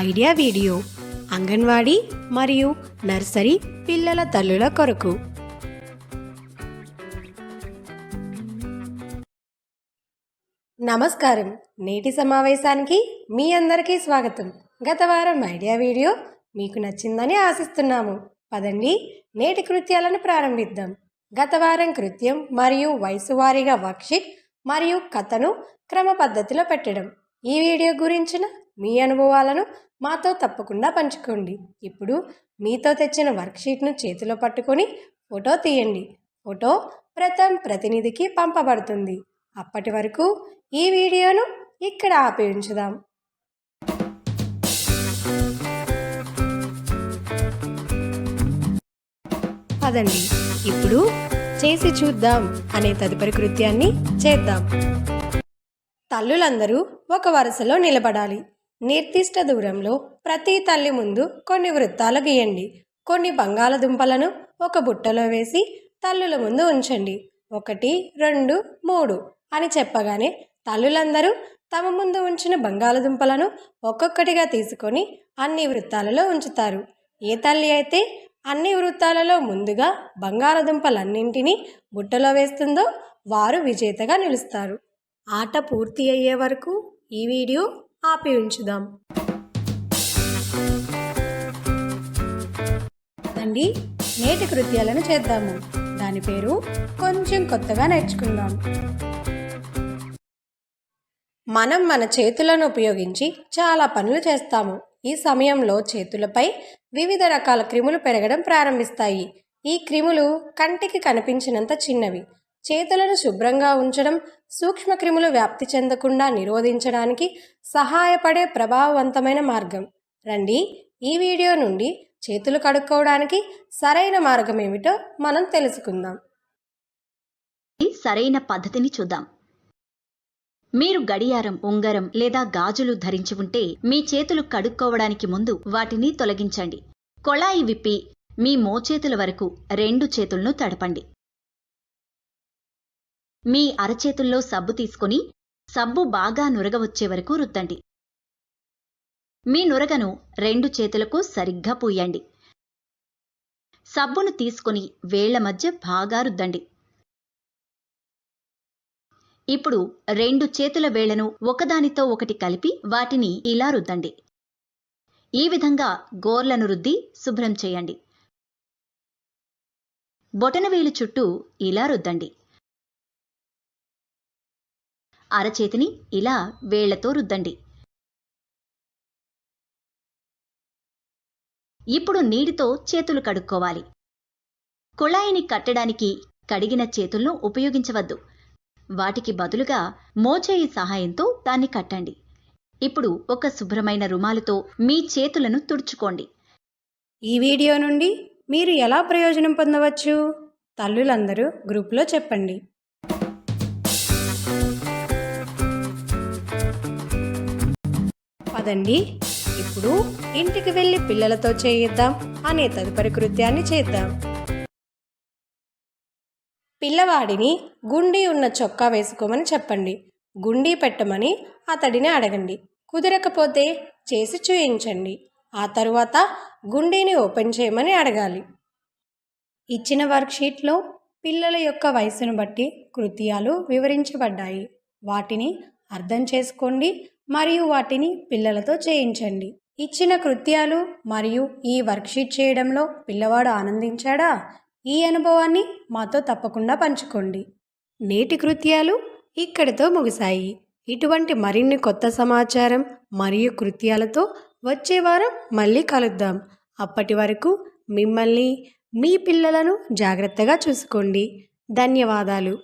Idea video anganwadi మరియు nursery పిల్లల తల్లుల కొరకు. నమస్కారం. నేటి సమావేశానికి మీ అందరికీ స్వాగతం. గత వారం ఐడియా వీడియో మీకు నచ్చిందని ఆశిస్తున్నాము. పదండి నేటి కృత్యాలను ప్రారంభిద్దాం. గత వారం కృత్యం మరియు వయసు వారీగా వర్క్షీట్ మరియు కథను క్రమ పద్ధతిలో పెట్టడం. ఈ వీడియో గురించిన మీ అనుభవాలను మాతో తప్పకుండా పంచుకోండి. ఇప్పుడు మీతో తెచ్చిన వర్క్షీట్ను చేతిలో పట్టుకొని ఫోటో తీయండి. ఫోటో ప్రథమ్ ప్రతినిధికి పంపబడుతుంది. అప్పటి వరకు ఈ వీడియోను ఇక్కడ ఆపి ఉంచుదాం పదండి. ఇప్పుడు చేసి చూద్దాం అనే తదుపరి కృత్యాన్ని చేద్దాం. తల్లులందరూ ఒక వరుసలో నిలబడాలి. నిర్దిష్ట దూరంలో ప్రతి తల్లి ముందు కొన్ని వృత్తాలు గీయండి. కొన్ని బంగాళదుంపలను ఒక బుట్టలో వేసి తల్లుల ముందు ఉంచండి. ఒకటి రెండు మూడు అని చెప్పగానే తల్లులందరూ తమ ముందు ఉంచిన బంగాళదుంపలను ఒక్కొక్కటిగా తీసుకొని అన్ని వృత్తాలలో ఉంచుతారు. ఏ తల్లి అయితే అన్ని వృత్తాలలో ముందుగా బంగాళదుంపలన్నింటినీ బుట్టలో వేస్తుందో వారు విజేతగా నిలుస్తారు. ఆట పూర్తి అయ్యే వరకు ఈ వీడియో ఆపి ఉంచుదాం. అండి నేటి కృత్యాలను చేద్దాము. దాని పేరు కొంచెం కొత్తగా నేర్చుకుందాం. మనం మన చేతులను ఉపయోగించి చాలా పనులు చేస్తాము. ఈ సమయంలో చేతులపై వివిధ రకాల క్రిములు పెరగడం ప్రారంభిస్తాయి. ఈ క్రిములు కంటికి కనిపించినంత చిన్నవి. చేతులను శుభ్రంగా ఉంచడం సూక్ష్మక్రిములు వ్యాప్తి చెందకుండా నిరోధించడానికి సహాయపడే ప్రభావవంతమైన మార్గం. రండి ఈ వీడియో నుండి చేతులు కడుక్కోవడానికి సరైన మార్గం ఏమిటో మనం తెలుసుకుందాం. సరైన పద్ధతిని చూద్దాం. మీరు గడియారం ఉంగరం లేదా గాజులు ధరించి ఉంటే మీ చేతులు కడుక్కోవడానికి ముందు వాటిని తొలగించండి. కొళాయి విప్పి మీ మోచేతుల వరకు రెండు చేతులను తడపండి. మీ అరచేతుల్లో సబ్బు తీసుకుని సబ్బు బాగా నురగ వచ్చే వరకు రుద్దండి. మీ నురగను రెండు చేతులకు సరిగ్గా పూయండి. సబ్బును తీసుకుని వేళ్ళ మధ్య బాగా రుద్దండి. ఇప్పుడు రెండు చేతుల వేళ్ళను ఒకదానితో ఒకటి కలిపి వాటిని ఇలా రుద్దండి. ఈ విధంగా గోర్లను రుద్ది శుభ్రం చేయండి. బొటనవేలు చుట్టూ ఇలా రుద్దండి. అరచేతిని ఇలా వేళ్ళతో రుద్దండి. ఇప్పుడు నీటితో చేతులు కడుక్కోవాలి. కుళాయిని కట్టడానికి కడిగిన చేతులను ఉపయోగించవద్దు. వాటికి బదులుగా మోచేయి సహాయంతో దాన్ని కట్టండి. ఇప్పుడు ఒక శుభ్రమైన రుమాలుతో మీ చేతులను తుడుచుకోండి. ఈ వీడియో నుండి మీరు ఎలా ప్రయోజనం పొందవచ్చు? తల్లులందరూ గ్రూప్లో చెప్పండి. కాదండి. ఇప్పుడు ఇంటికి వెళ్ళి పిల్లలతో చేయిద్దాం అనే తదుపరి కృత్యాన్ని చేద్దాం. పిల్లవాడిని గుండీ ఉన్న చొక్కా వేసుకోమని చెప్పండి. గుండీ పెట్టమని అతడిని అడగండి. కుదరకపోతే చేసి చూయించండి. ఆ తరువాత గుండీని ఓపెన్ చేయమని అడగాలి. ఇచ్చిన వర్క్షీట్లో పిల్లల యొక్క వయసును బట్టి కృత్యాలు వివరించబడ్డాయి. వాటిని అర్థం చేసుకోండి. మరియు వాటిని పిల్లలతో చేయించండి. ఇచ్చిన కృత్యాలు మరియు ఈ వర్క్షీట్ చేయడంలో పిల్లవాడు ఆనందించాడా? ఈ అనుభవాన్ని మాతో తప్పకుండా పంచుకోండి. నేటి కృత్యాలు ఇక్కడితో ముగిశాయి. ఇటువంటి మరిన్ని కొత్త సమాచారం మరియు కృత్యాలతో వచ్చే వారం మళ్ళీ కలుద్దాం. అప్పటి వరకు మిమ్మల్ని మీ పిల్లలను జాగ్రత్తగా చూసుకోండి. ధన్యవాదాలు.